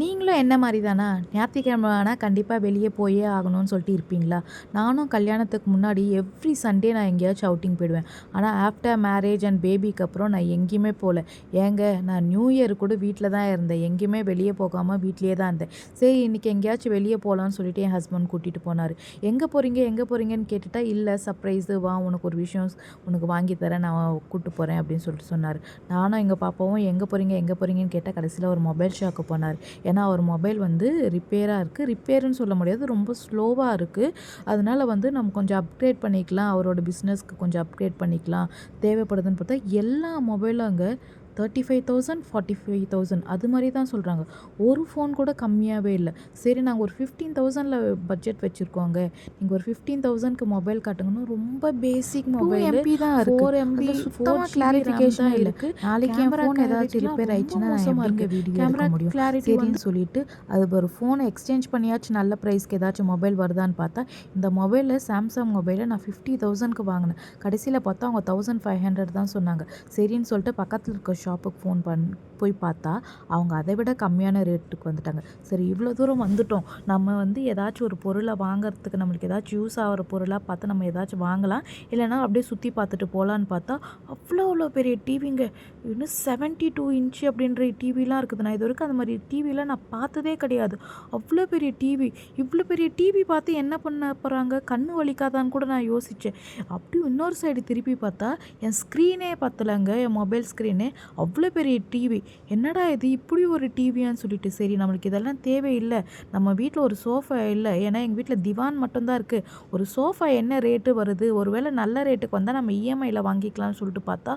நீங்களும் என்ன மாதிரி தானா ஞாயிற்றுக்கிழமை ஆனால் கண்டிப்பாக வெளியே போயே ஆகணும்னு சொல்லிட்டு இருப்பீங்களா? நானும் கல்யாணத்துக்கு முன்னாடி எவ்ரி சண்டே நான் எங்கேயாச்சும் அவுட்டிங் போயிடுவேன். ஆனால் ஆஃப்டர் மேரேஜ் அண்ட் பேபிக்கு அப்புறம் நான் எங்கேயுமே போகல ஏங்க நான் நியூ இயர் கூட வீட்டில் தான் இருந்தேன். எங்கேயுமே வெளியே போகாமல் வீட்லேயே தான் இருந்தேன். சரி இன்றைக்கி எங்கேயாச்சும் வெளியே போகலான்னு சொல்லிட்டு என் ஹஸ்பண்ட் கூட்டிகிட்டு போனார். எங்கே போகிறீங்க எங்கே போகிறீங்கன்னு கேட்டுட்டா இல்லை சர்ப்ரைஸு வா உனக்கு ஒரு விஷயம் உனக்கு வாங்கி தரேன் நான் கூப்பிட்டு போகிறேன் அப்படின்னு சொல்லிட்டு சொன்னார். நானும் எங்கள் பாப்பாவும் எங்கே போகிறீங்க எங்கே போகிறீங்கன்னு கேட்டால் கடைசியில் ஒரு மொபைல் ஷாக்கு போனார். ஏன்னா அவர் மொபைல் வந்து ரிப்பேராக இருக்குது ரிப்பேர்னு சொல்ல முடியாது. ரொம்ப ஸ்லோவாக இருக்குது அதனால வந்து நம்ம கொஞ்சம் அப்கிரேட் பண்ணிக்கலாம். அவரோட பிஸ்னஸ்க்கு கொஞ்சம் அப்கிரேட் பண்ணிக்கலாம். தேவைப்படுதுன்னு பார்த்தா எல்லா மொபைலும் அங்கே thirty five thousand forty five thousand அது மாதிரி தான் சொல்கிறாங்க ஒரு ஃபோன் கூட கம்மியாகவே இல்லை. சரி நாங்கள் ஒரு ஃபிஃப்டீன் தௌசண்டில் பட்ஜெட் வச்சுருக்கோங்க. நீங்கள் ஒரு ஃபிஃப்டீன் தௌசண்ட்க்கு மொபைல் காட்டுங்கன்னா ரொம்ப பேசிக் மொபைல் எம்பி தான் ஃபோர் எம்பி சுத்தமாக சுத்தமா கிளாரிஃபிகேஷன் clarification இருக்கு. இருக்கு. நாளைக்கு ஏதாச்சும் clarity ரிப்பேர் ஆயிடுச்சுன்னா நான் மோசமா எப்படிங்க இருக்கு. வீடியோ எடுக்க முடியும்? சரின்னு சொல்லிட்டு அது ஒரு ஃபோனை எக்ஸ்சேஞ்ச் பண்ணியாச்சும் நல்ல ப்ரைஸ்க்கு ஏதாச்சும் மொபைல் வருதான்னு பார்த்தா இந்த மொபைலில் சாம்சங் மொபைலை நான் ஃபிஃப்டி தௌசண்ட்க்கு வாங்கினேன். கடைசியில் பார்த்தா அவங்க தௌசண்ட் ஃபைவ் ஹண்ட்ரட் தான் சொன்னாங்க. சரின்னு சொல்லிட்டு பக்கத்தில் இருக்க ஷாப்புக்கு ஃபோன் பண் போய் பார்த்தா அவங்க அதை விட கம்மியான ரேட்டுக்கு வந்துட்டாங்க. சரி இவ்வளோ தூரம் வந்துட்டோம். நம்ம வந்து ஏதாச்சும் ஒரு பொருளை வாங்குறதுக்கு நம்மளுக்கு ஏதாச்சும் யூஸ் ஆகிற பொருளாக பார்த்து நம்ம ஏதாச்சும் வாங்கலாம். இல்லைன்னா அப்படியே சுற்றி பார்த்துட்டு போகலான்னு பார்த்தா அவ்வளோ அவ்வளோ பெரிய டிவிங்க இன்னும் செவன்ட்டி டூ இன்ச்சு அப்படின்ற டிவிலாம் இருக்குது. நான் இது வரைக்கும் அந்த மாதிரி டிவிலாம் நான் பார்த்ததே கிடையாது. அவ்வளோ பெரிய டிவி இவ்வளோ பெரிய டிவி பார்த்து என்ன பண்ண போகிறாங்க கண்ணு வலிக்காதான்னு கூட நான் யோசித்தேன் அப்படி இன்னொரு சைடு திருப்பி பார்த்தா என் ஸ்க்ரீனே பார்த்தலங்க என் மொபைல் ஸ்க்ரீனே அவ்வளோ பெரிய டிவி என்னடா இது இப்படி ஒரு டிவியான்னு சொல்லிட்டு சரி நம்மளுக்கு இதெல்லாம் தேவையில்லை. நம்ம வீட்டில் ஒரு சோஃபா இல்லை. ஏன்னா எங்கள் வீட்டில் திவான் மட்டும்தான் இருக்குது ஒரு சோஃபா என்ன ரேட்டு வருது? ஒருவேளை நல்ல ரேட்டுக்கு வந்தால் நம்ம இஎம்ஐயில் வாங்கிக்கலாம்னு சொல்லிட்டு பார்த்தா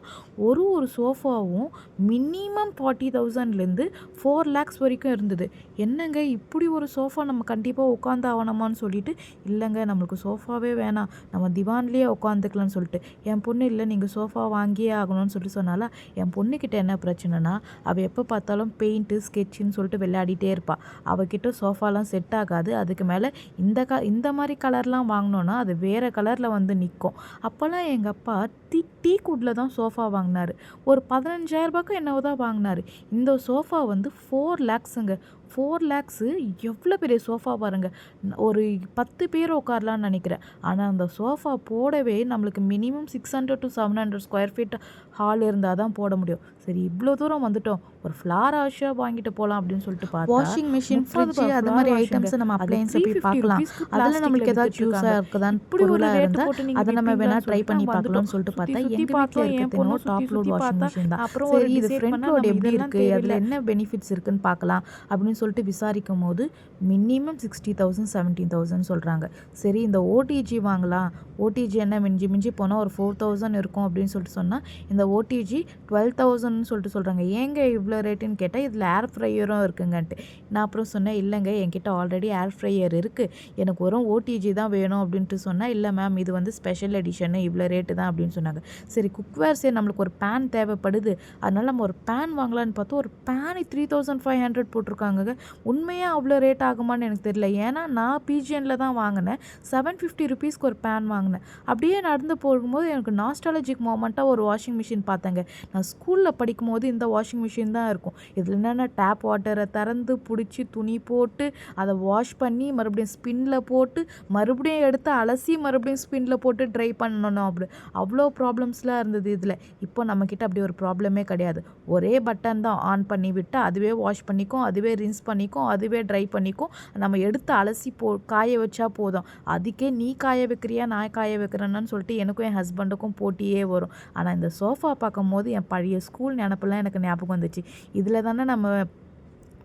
ஒரு ஒரு சோஃபாவும் மினிமம் ஃபார்ட்டி தௌசண்ட்லேருந்து ஃபோர் லேக்ஸ் வரைக்கும் இருந்தது. என்னங்க இப்படி ஒரு சோஃபா நம்ம கண்டிப்பாக உட்காந்து ஆகணுமான்னு சொல்லிட்டு இல்லைங்க நம்மளுக்கு சோஃபாவே வேணாம். நம்ம திவான்லேயே உட்காந்துக்கலாம்னு சொல்லிட்டு. என் பொண்ணு இல்லை நீங்கள் சோஃபா வாங்கியே ஆகணும்னு சொல்லிட்டு சொன்னால என் பொண்ணுக்கு அவகிட்ட என்ன பிரச்சனைனா அவள் எப்போ பார்த்தாலும் பெயிண்ட்டு ஸ்கெட்சுன்னு சொல்லிட்டு விளையாடிட்டே இருப்பாள் அவகிட்ட சோஃபாலாம் செட் ஆகாது. அதுக்கு மேலே இந்த க இந்த மாதிரி கலர்லாம் வாங்கினோன்னா அது வேறு கலரில் வந்து நிற்கும் அப்போல்லாம் எங்கள் அப்பா டீ டீ குட்டில் தான் சோஃபா வாங்கினார். ஒரு பதினஞ்சாயிரரூபாக்கும் என்னவோ தான் வாங்கினார். இந்த சோஃபா வந்து ஃபோர் லேக்ஸுங்க ஃபோர் லேக்ஸு எவ்வளோ பெரிய சோஃபா பாருங்க. ந- ஒரு பத்து பேர் உட்காரலான்னு நினைக்கிறேன். ஆனால் அந்த சோஃபா போடவே நம்மளுக்கு minimum six hundred to seven hundred square feet hall இருந்தால் தான் போட முடியும். சரி இவ்வளோ தூரம் வந்துட்டோம். ஒரு ஃப்ளார் ஹவுஸாக வாங்கிட்டு போகலாம் அப்படின்னு சொல்லிட்டு பார்த்தா வாஷிங் மிஷின் ஃப்ரிட்ஜ் அது மாதிரி. ஐட்டம்ஸ் நம்ம அப்ளையன்ஸ் 350 போய் பார்க்கலாம். அதில் நம்மளுக்கு வித்துட்டு யூஸாக இருக்குதான்னு பொருளாக இருந்தால் அதை நம்ம வேணா விப்பீங்களான்னு ட்ரை பண்ணி பார்க்கலாம்னு சொல்லிட்டு பார்த்தா எங்கள் வீட்டில் பார்த்தோம். என் இருக்கிறது பொண்ணு என்னவோ டாப் லோட் வாஷிங் மிஷின் தான். சரி இது ஃப்ரண்ட் லோட் எப்படி இருக்குது அதில். என்ன பெனிஃபிட்ஸ் இருக்குன்னு பார்க்கலாம் அப்படின்னு சொல்லிட்டு விசாரிக்கும் போது minimum sixty thousand seventeen thousand சொல்கிறாங்க சரி இந்த ஓடிஜி வாங்கலாம். ஓடிஜி என்ன மிஞ்சி மிஞ்சி போனால் ஒரு ஃபோர் தௌசண்ட் இருக்கும் அப்படின்னு சொல்லிட்டு சொன்னால் இந்த ஓடிஜி டுவெல் தௌசண்ட்னு சொல்லிட்டு சொல்கிறாங்க ஏங்க இவ்வளோ ரேட்டுன்னு கேட்டால் இதில் ஏர் ஃப்ரையரும் இருக்குங்கன்ட்டு. நான் அப்புறம் சொன்னேன் இல்லைங்க என்கிட்ட ஆல்ரெடி ஏர் ஃப்ரையர் இருக்குது எனக்கு வரும் ஓடிஜி தான் வேணும் அப்படின்ட்டு சொன்னால் இல்லை மேம் இது வந்து ஸ்பெஷல் எடிஷனு இவ்வளோ ரேட்டு தான் அப்படின்னு சொன்னாங்க. சரி குக்வேர்ஸே நம்மளுக்கு ஒரு பேன் தேவைப்படுது. அதனால் நம்ம ஒரு பேன் வாங்கலான்னு பார்த்தோம் ஒரு fan three thousand five hundred போட்டிருக்காங்க உண்மையாக அவ்வளோ ரேட் ஆகுமான்னு எனக்கு தெரியல. ஏன்னா நான் பிஜிஎனில் தான் வாங்கினேன். செவன் ஃபிஃப்டி ருபீஸ்க்கு ஒரு பேன் வாங்கினேன். அப்படியே நடந்து போகும்போது எனக்கு நாஸ்டாலஜிக் மூமெண்ட்டாக ஒரு வாஷிங் மிஷின் பார்த்தேங்க. நான் ஸ்கூலில் படிக்கும்போது இந்த வாஷிங் மிஷின் தான் இருக்கும். இதில் என்னென்ன டேப் வாட்டரை திறந்து பிடிச்சி துணி போட்டு அதை வாஷ் பண்ணி மறுபடியும் ஸ்பின்னில் போட்டு மறுபடியும் எடுத்து அலசி மறுபடியும் ஸ்பின்னில் போட்டு ட்ரை பண்ணணும் அப்படி. அவ்வளோ ப்ராப்ளம்ஸ்லாம் இருந்தது இதில். இப்போ நம்மக்கிட்ட அப்படி ஒரு ப்ராப்ளமே கிடையாது. ஒரே பட்டன் தான் ஆன் பண்ணி விட்டு அதுவே வாஷ் பண்ணிக்கும் அதுவே ரின்ஸ் பண்ணிக்கும் அதுவே ட்ரை பண்ணிக்கும். நம்ம எடுத்து அலசி போ காய வச்சா போதும். அதுக்கே நீ காய வைக்கிறியா நான் காய வைக்கிறேன்னு சொல்லிட்டு எனக்கும் என் ஹஸ்பண்டுக்கும் போட்டியே வரும். ஆனால் இந்த சோஃபா பார்க்கும்போது என் பழைய ஸ்கூல் நினப்பெல்லாம் எனக்கு ஞாபகம் வந்துச்சு. இதில் தானே நம்ம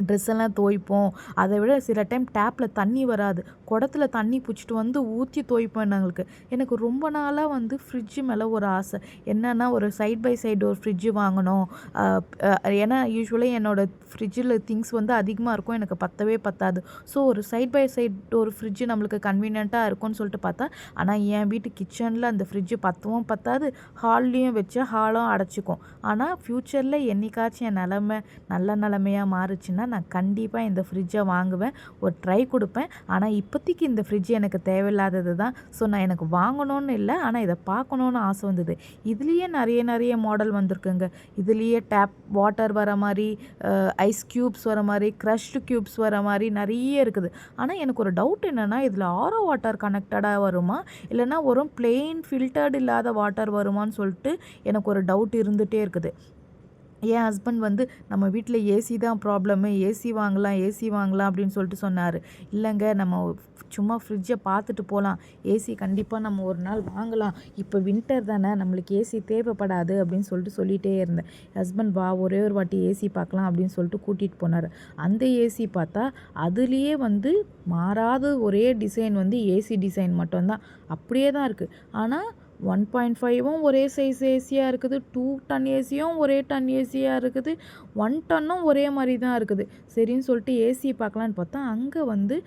ட்ரெஸ்ஸெல்லாம் துவைப்போம். அதை விட சில டைம் டேப்பில் தண்ணி வராது. குடத்துல தண்ணி பிடிச்சிட்டு வந்து ஊற்றி துவைப்போம் எங்களுக்கு எனக்கு ரொம்ப நாளாக வந்து ஃப்ரிட்ஜு மேலே ஒரு ஆசை. என்னென்னா ஒரு சைட் பை சைடு ஒரு ஃப்ரிட்ஜு வாங்கணும். ஏன்னா யூஸ்வலாக என்னோடய ஃப்ரிட்ஜில் திங்ஸ் வந்து அதிகமாக இருக்கும். எனக்கு பத்தவே பத்தாது. ஸோ ஒரு சைட் பை சைட் ஒரு ஃப்ரிட்ஜு நம்மளுக்கு கன்வீனியண்ட்டாக இருக்கும்னு சொல்லிட்டு பார்த்தா ஆனால் என் வீட்டு கிச்சனில் அந்த ஃப்ரிட்ஜு பத்தவும் பத்தாது. ஹால்லையும் வச்சு ஹாலும் அடைச்சிக்கும். ஆனால் ஃப்யூச்சரில் என்னைக்காச்சும் என் நிலமை நல்ல நிலமையாக மாறுச்சுன்னா நான் கண்டிப்பாக இந்த ஃப்ரிட்ஜை வாங்குவேன். ஒரு ட்ரை கொடுப்பேன். ஆனால் இப்போதைக்கு இந்த ஃப்ரிட்ஜ் எனக்கு தேவையில்லாதது தான். ஸோ நான் எனக்கு வாங்கணும்னு இல்லை. ஆனால் இதை பார்க்கணுன்னு ஆசை வந்தது. இதுலேயே நிறைய நிறைய மாடல் வந்திருக்குங்க. இதுலேயே டேப் வாட்டர் வர மாதிரி ஐஸ் க்யூப்ஸ் வர மாதிரி க்ரஷ்டு க்யூப்ஸ் வர மாதிரி நிறைய இருக்குது. ஆனால் எனக்கு ஒரு டவுட் என்னென்னா இதில் ஆரோ வாட்டர் கனெக்டடாக வருமா? இல்லைன்னா ஒரு பிளெயின் ஃபில்டர்டு இல்லாத வாட்டர் வருமான்னு சொல்லிட்டு எனக்கு ஒரு டவுட் இருந்துகிட்டே இருக்குது. என் ஹஸ்பண்ட் வந்து நம்ம வீட்டில் ஏசி தான் ப்ராப்ளமு ஏசி வாங்கலாம் ஏசி வாங்கலாம் அப்படின்னு சொல்லிட்டு சொன்னார். இல்லைங்க நம்ம சும்மா ஃப்ரிட்ஜை பார்த்துட்டு போகலாம் ஏசி கண்டிப்பாக நம்ம ஒரு நாள் வாங்கலாம். இப்போ வின்டர் தானே நம்மளுக்கு ஏசி தேவைப்படாது அப்படின்னு சொல்லிட்டு சொல்லிகிட்டே இருந்தேன். ஹஸ்பண்ட் வா ஒரே ஒரு வாட்டி ஏசி பார்க்கலாம் அப்படின்னு சொல்லிட்டு கூட்டிகிட்டு போனார். அந்த ஏசி பார்த்தா அதுலேயே வந்து மாறாத ஒரே டிசைன் வந்து ஏசி டிசைன் மட்டும்தான். அப்படியே தான் இருக்குது ஆனால் ஒன் பாயிண்ட் ஃபைவும் ஒரே சைஸ் ஏசியாக இருக்குது. டூ டன் ஏசியும் ஒரே டன் ஏசியாக இருக்குது. ஒன் டன்னும் ஒரே மாதிரி தான் இருக்குது. சரின்னு சொல்லிட்டு ஏசி பார்க்கலான்னு பார்த்தா அங்கே வந்து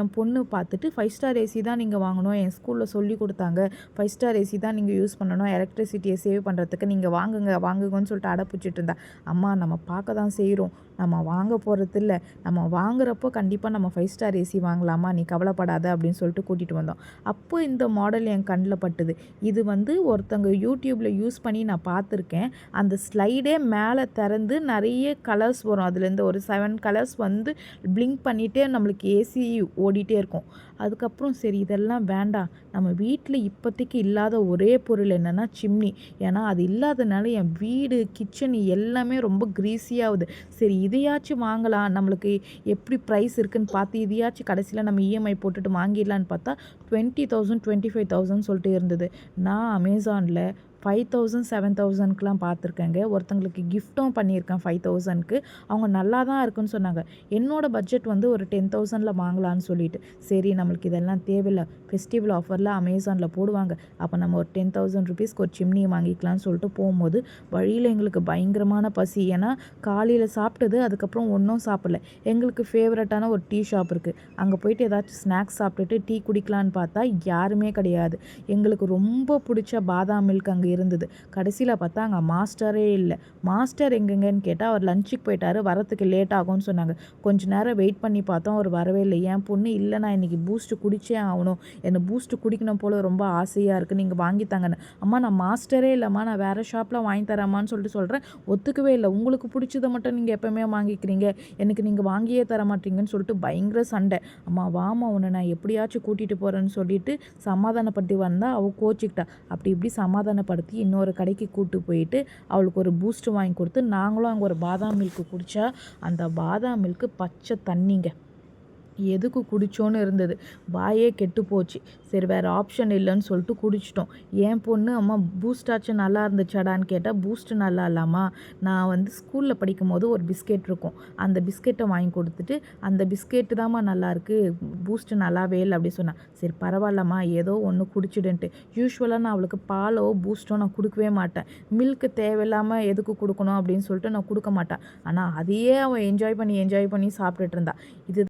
என் பொண்ணு பார்த்துட்டு ஃபைவ் ஸ்டார் ஏசி தான் நீங்கள் வாங்கணும். என் ஸ்கூலில் சொல்லி கொடுத்தாங்க. ஃபைவ் ஸ்டார் ஏசி தான் நீங்கள் யூஸ் பண்ணணும். எலக்ட்ரிசிட்டியை சேவ் பண்ணுறதுக்கு நீங்கள் வாங்குங்க வாங்குங்கன்னு சொல்லிட்டு அடப்பிச்சிட்டு இருந்தா. அம்மா நம்ம பார்க்க தான் செய்கிறோம் நம்ம வாங்க போகிறது இல்லை. நம்ம வாங்குறப்போ கண்டிப்பாக நம்ம ஃபைவ் ஸ்டார் ஏசி வாங்கலாமா? நீ கவலைப்படாத அப்படின்னு சொல்லிட்டு கூட்டிகிட்டு வந்தோம். அப்போ இந்த மாடல் என் கண்ணில் பட்டுது. இது வந்து ஒருத்தங்க யூடியூப்பில் யூஸ் பண்ணி நான் பார்த்துருக்கேன். அந்த ஸ்லைடே மேலே திறந்து நிறைய கலர்ஸ் வரும். அதுலேருந்து ஒரு செவன் கலர்ஸ் வந்து பிளிங்க் பண்ணிகிட்டே நம்மளுக்கு ஏசி ஓடிட்டே இருக்கும். அதுக்கப்புறம் சரி இதெல்லாம் வேண்டாம். நம்ம வீட்டில் இப்போதைக்கு இல்லாத ஒரே பொருள் என்னென்னா சிம்னி ஏன்னா அது இல்லாதனால என் வீடு கிச்சன் எல்லாமே ரொம்ப க்ரீஸியாகுது சரி இதையாச்சும் வாங்கலாம். நம்மளுக்கு எப்படி ப்ரைஸ் இருக்குன்னு பார்த்து இதையாச்சும் கடைசியில் நம்ம இஎம்ஐ போட்டுட்டு வாங்கிடலான்னு பார்த்தா twenty thousand twenty five thousand சொல்லிட்டு இருந்தது. நான் அமேசானில் ஃபைவ் தௌசண்ட் செவன் தௌசண்ட்க்குலாம் பார்த்துருக்கேங்க. ஒருத்தங்களுக்கு கிஃப்ட்டும் பண்ணியிருக்கேன் ஃபைவ் தௌசண்ட்க்கு அவங்க நல்லா தான் இருக்குன்னு சொன்னாங்க. என்னோடய பட்ஜெட் வந்து ஒரு டென் தௌசண்டில் வாங்கலான்னு சொல்லிட்டு. சரி நம்மளுக்கு இதெல்லாம் தேவையில்லை. ஃபெஸ்டிவல் ஆஃபரில் அமேசானில் போடுவாங்க. அப்போ நம்ம ஒரு டென் தௌசண்ட் ருபீஸ்க்கு ஒரு சிம்னி வாங்கிக்கலாம்னு சொல்லிட்டு போகும்போது வழியில் எங்களுக்கு பயங்கரமான பசி. ஏன்னா காலையில் சாப்பிட்டது அதுக்கப்புறம் ஒன்றும் சாப்பிடல. எங்களுக்கு ஃபேவரட்டான ஒரு டீ ஷாப் இருக்குது அங்கே போயிட்டு ஏதாச்சும் ஸ்நாக்ஸ் சாப்பிட்டுட்டு டீ குடிக்கலான்னு பார்த்தா யாருமே கிடையாது. எங்களுக்கு ரொம்ப பிடிச்ச பாதாம் மில்க் அங்கே இருந்தது. கடைசியில் பார்த்தா அங்கே மாஸ்டரே இல்லை. மாஸ்டர் எங்கெங்கன்னு கேட்டால் அவர் லஞ்சுக்கு போயிட்டாரு. வரத்துக்கு லேட் ஆகும்னு சொன்னாங்க. கொஞ்ச நேரம் வெயிட் பண்ணி பார்த்தோம். அவர் வரவே இல்லை. என் பொண்ணு இல்லை நான் இன்றைக்கி பூஸ்ட்டு குடிச்சே ஆகணும். எனக்கு பூஸ்ட்டு குடிக்கணும் போல் ரொம்ப ஆசையாக இருக்குது நீங்கள் வாங்கி தாங்கன்னு. அம்மா நான் மாஸ்டரே இல்லைம்மா. நான் வேறு ஷாப்பில் வாங்கி தரமான்னு சொல்லிட்டு சொல்கிறேன் ஒத்துக்கவே இல்லை. உங்களுக்கு பிடிச்சதை மட்டும் நீங்கள் எப்போவுமே வாங்கிக்கிறீங்க. எனக்கு நீங்கள் வாங்கியே தர மாட்டீங்கன்னு சொல்லிட்டு பயங்கர சண்டை. அம்மா வாமா உன்னை நான் எப்படியாச்சும் கூட்டிகிட்டு போகிறேன்னு சொல்லிட்டு சமாதானப்படுத்தி வந்தால் அவள் கோச்சிக்கிட்டா. அப்படி இப்படி சமாதானப்படுத்தி இன்னொரு கடைக்கு கூட்டு போயிட்டு அவளுக்கு ஒரு பூஸ்ட் வாங்கி கொடுத்து நாங்களும் அங்கே ஒரு பாதாம் மில்க்கு குடித்தா அந்த பாதாம் மில்க்கு பச்சை தண்ணிங்க. எதுக்கு குடிச்சோன்னு இருந்தது. வாயே கெட்டு போச்சு. சரி வேறு ஆப்ஷன் இல்லைன்னு சொல்லிட்டு குடிச்சிட்டோம். என் பொண்ணு அம்மா பூஸ்டாச்சும் நல்லா இருந்துச்சாடான்னு கேட்டால் பூஸ்ட் நல்லா இல்லாமா நான் வந்து ஸ்கூலில் படிக்கும் போது ஒரு பிஸ்கெட் இருக்கும். அந்த பிஸ்கெட்டை வாங்கி கொடுத்துட்டு அந்த பிஸ்கெட்டு தாம்மா நல்லாயிருக்கு பூஸ்ட் நல்லாவே இல்லை அப்படி சொன்னான் சரி பரவாயில்லம்மா ஏதோ ஒன்று குடிச்சிடுன்ட்டு. யூஸ்வலாக நான் அவளுக்கு பாலோ பூஸ்ட்டோ நான் கொடுக்கவே மாட்டேன். மில்க்கு தேவையில்லாமல் எதுக்கு கொடுக்கணும்? அப்படின்னு சொல்லிட்டு நான் கொடுக்க மாட்டேன். ஆனால் அதையே அவன் என்ஜாய் பண்ணி என்ஜாய் பண்ணி சாப்பிட்டுட்டு இருந்தா. இது